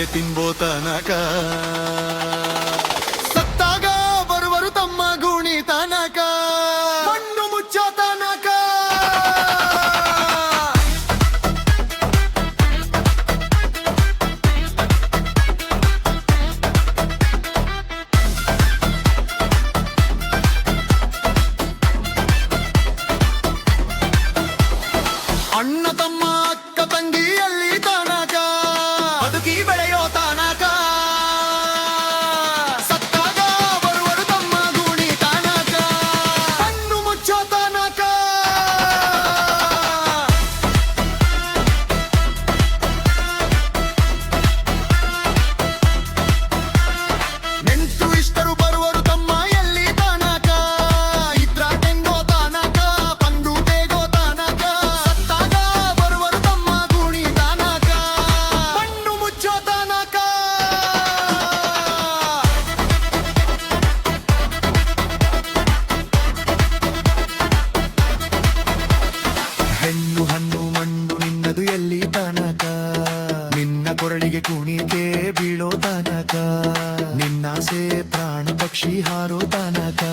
ತಿನ್ಬೋತನಕ ಸತ್ತಾಗ ಬರುವರು ತಮ್ಮ ಗುಣಿ ತನಕ ಮಣ್ಣು ಮುಚ್ಚೋ ತನಕ ಅಣ್ಣ ತಮ್ಮ ಅಕ್ಕ ತಂಗಿ ಅಲ್ಲಿ ಬಂದು ಎಲ್ಲಿ ತನಕ? ನಿನ್ನ ಕೊರಳಿಗೆ ಕುಣಿಕೆ ಬೀಳೋ ತನಕ? ನಿನ್ನಾಸೆ ಪ್ರಾಣ ಪಕ್ಷಿ ಹಾರೋ ತನಕ?